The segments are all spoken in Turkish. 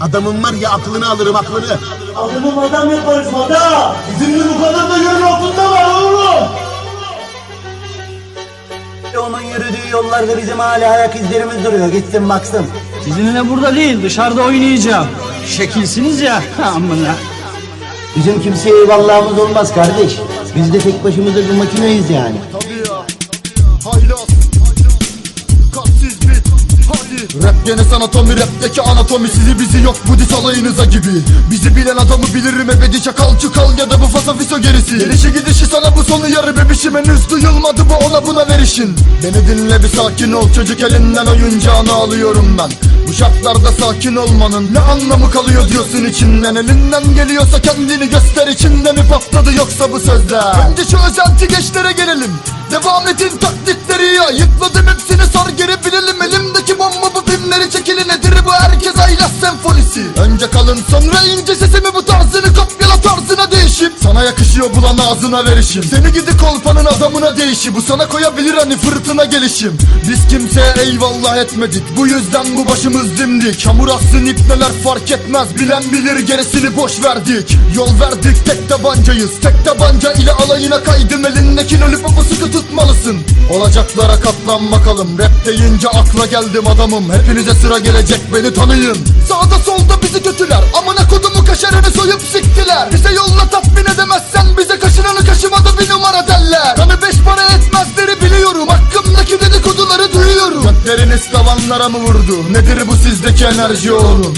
Adamın var ya aklını alırım aklını. Adamım adam yaparız adam. Bizim de bu kadar da yerin altında var oğlum. Onun yürüdüğü yollarda bizim hala ayak izlerimiz duruyor. Gitsin baksın. Sizinle burada değil dışarıda oynayacağım. Şekilsiniz ya amına. Bizim kimseye eyvallahımız olmaz kardeş. Biz de tek başımıza bir makineyiz yani. Tabii ya. Haylaz. Rap gene anatomi rapteki anatomi. Sizi bizi yok Budist alayınıza gibi. Bizi bilen adamı bilirim ebedi çakal çukal ya da bu fasafiso gerisi. Gelişi gidişi sana bu sonu yarı bebişim. Henüz duyulmadı bu ona buna verişin. Beni dinle bir sakin ol. Çocuk elinden oyuncağını alıyorum ben. Bu şartlarda sakin olmanın ne anlamı kalıyor diyorsun içinden. Elinden geliyorsa kendini göster. İçinde mi patladı yoksa bu sözler? Önce şu özenti gençlere gelelim. Devam edin taklitleri ya Yıkladım hepsini sar geri 总有人。Yakışıyor bulan ağzına verişim. Seni gidi kolpanın adamına değişi Bu sana koyabilir hani fırtına gelişim. Biz kimseye eyvallah etmedik. Bu yüzden bu başımız dimdik. Hamur assın ipneler fark etmez. Bilen bilir gerisini boş verdik. Yol verdik tek tabancayız. Tek tabanca ile alayına kaydım. Elindeki lollipopu sıkı tutmalısın. Olacaklara katlan bakalım. Rap deyince akla geldim adamım. Hepinize sıra gelecek beni tanıyın. Sağda solda bizi kötüler. Amına kodumu kaşarını soyup siktiler. Bize yolla tatmin numara derler Kanı beş para etmezleri biliyorum Hakkımdaki dedikoduları duyuyorum Gökleriniz tavanlara mı vurdu Nedir bu sizdeki enerji oğlum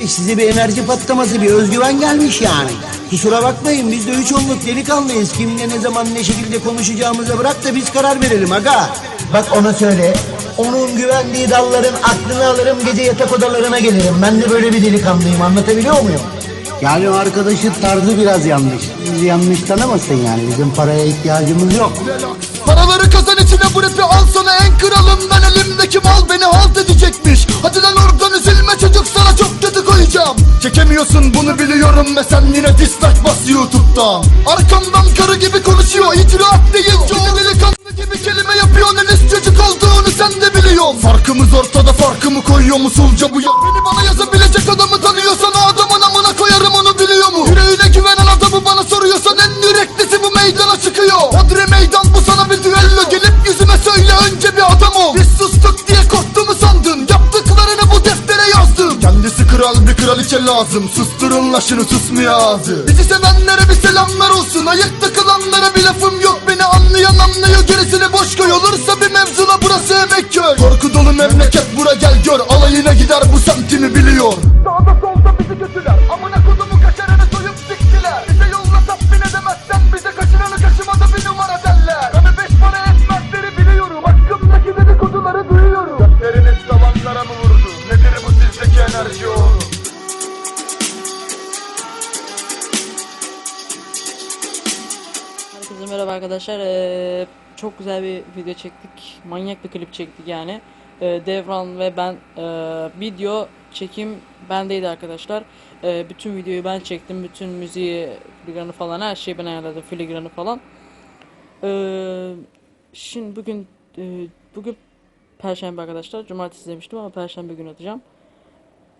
E, Size bir enerji patlaması, bir özgüven gelmiş yani. Kusura bakmayın biz de üç olduk delikanlıyız. Kimle ne zaman ne şekilde konuşacağımıza bırak da biz karar verelim aga. Bak ona söyle. Onun güvendiği dalların aklını alırım gece yatak odalarına gelirim. Ben de böyle bir delikanlıyım anlatabiliyor muyum? Yani o arkadaşın tarzı biraz yanlış. Bizi yanlış tanımasın yani. Bizim paraya ihtiyacımız yok. Paraları kazan içine bu rapi al sana en kralından elimdeki mal beni halt edecekmiş. Hadi lan oradan üzülme çocuk sana çok kötü koyacağım. Çekemiyorsun bunu biliyorum ve sen yine dislike bas YouTube'dan. Arkamdan karı gibi konuşuyor icraat değil. Çoğu delikanlı gibi kelime yapıyor Henüz çocuk olduğunu sen de biliyorsun. Farkımız ortada farkımı koyuyor musulca bu ya Beni bana yazabilecek kraliçe lazım. Susturun la şunu susmuyor ağzı. Bizi sevenlere bir selamlar olsun. Ayakta kalanlara bir lafım yok. Beni anlayan anlıyor arkadaşlar. Ee, çok güzel bir video çektik. Manyak bir klip çektik yani. Ee, Devran ve ben e, video çekim bendeydi arkadaşlar. Ee, bütün videoyu ben çektim. Bütün müziği, filigranı falan her şeyi ben ayarladım. Filigranı falan. Ee, şimdi bugün e, bugün Perşembe arkadaşlar. Cumartesi demiştim ama Perşembe günü atacağım.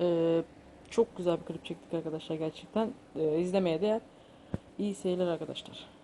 Ee, çok güzel bir klip çektik arkadaşlar gerçekten. Ee, izlemeye değer. İyi seyirler arkadaşlar.